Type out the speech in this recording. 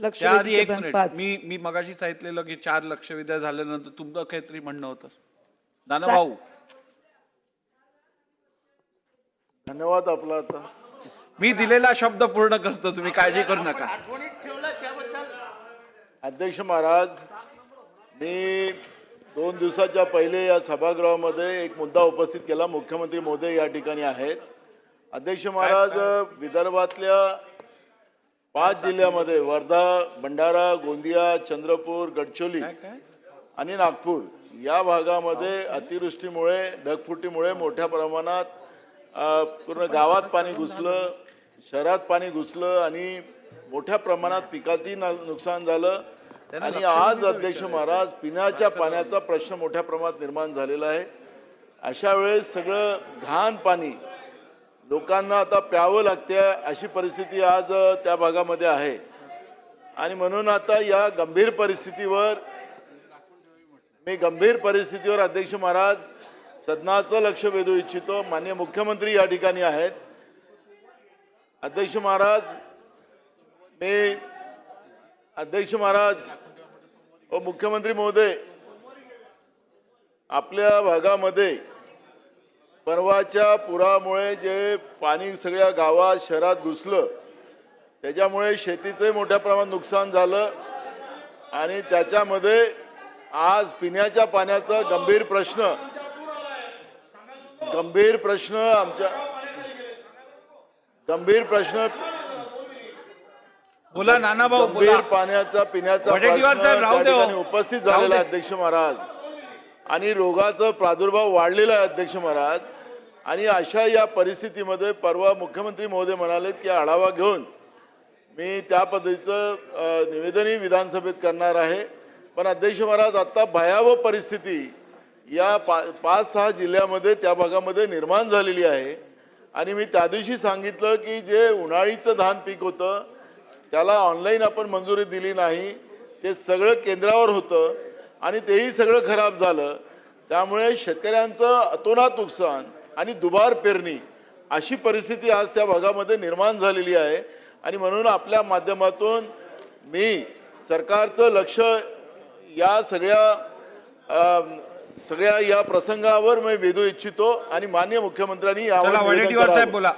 त्याआधी एक मिनिट. मी मी मगाशी सांगितलेलं की चार लक्ष विद्या झाल्यानंतर तुमचं काहीतरी म्हणणं होतं. भाऊ धन्यवाद आपला आता. मी दिलेला शब्द पूर्ण करतो तुम्ही काळजी करू नका. अध्यक्ष महाराज मी दोन दिवसाच्या पहिले या सभागृहामध्ये एक मुद्दा उपस्थित केला. मुख्यमंत्री मोदी या ठिकाणी आहेत. अध्यक्ष महाराज विदर्भातल्या पाच जिल्ह्यामध्ये वर्धा भंडारा गोंदिया चंद्रपूर काय आणि नागपूर. या भागामध्ये अतिवृष्टीमुळे ढगफुटीमुळे मोठ्या प्रमाणात पूर्ण गावात पाणी घुसलं शहरात पाणी घुसलं आणि मोठ्या प्रमाणात पिकाची ना- नुकसान झालं. आणि आज अध्यक्ष महाराज पिण्याच्या पाण्याचा प्रश्न मोठ्या प्रमाणात निर्माण झालेला आहे. अशा वेळेस सगळं घाण पाणी लोकांना आता प्यावं लागते अशी परिस्थिती आज त्या भागामध्ये आहे. आणि म्हणून आता या गंभीर परिस्थितीवर मी गंभीर परिस्थितीवर अध्यक्ष महाराज सदनाचं लक्ष वेधू इच्छितो. माननीय मुख्यमंत्री या ठिकाणी आहेत. अध्यक्ष महाराज मी अध्यक्ष महाराज व मुख्यमंत्री महोदय आपल्या भागामध्ये परवाच्या पुरामुळे जे पाणी सगळ्या गावात शहरात घुसलं त्याच्यामुळे शेतीचंही मोठ्या प्रमाणात नुकसान झालं आणि त्याच्यामध्ये आज पिण्याच्या पाण्याचा गंभीर प्रश्न गंभीर प्रश्न आमच्या गंभीर प्रश्न बोला नाना भाऊ गंभीर पाण्याचा पिण्याचा प्रश्न हो. उपस्थित झालेला अध्यक्ष महाराज. आणि रोगाचा प्रादुर्भाव वाढलेला आहे अध्यक्ष महाराज. आणि अशा या परिस्थितीमध्ये परवा मुख्यमंत्री महोदय म्हणाले की आढावा घेऊन मी त्या पद्धतीचं निवेदनही विधानसभेत करणार आहे. पण अध्यक्ष महाराज आत्ता भयावह परिस्थिती या पा पाच सहा जिल्ह्यामध्ये त्या भागामध्ये निर्माण झालेली आहे. आणि मी त्या दिवशी सांगितलं की जे उन्हाळीचं धान पीक होतं त्याला ऑनलाईन आपण मंजुरी दिली नाही. ते सगळं केंद्रावर होतं आणि तेही सगळं खराब झालं. त्यामुळे शेतकऱ्यांचं अतोनात नुकसान आणि दुबार पेरणी अशी परिस्थिती आज त्या भागामध्ये निर्माण झालेली आहे. आणि म्हणून आपल्या माध्यमातून मी सरकारचं लक्ष या सगळ्या सगळ्या या प्रसंगावर मी वेधू इच्छितो आणि मान्य मुख्यमंत्र्यांनी यावर बोला.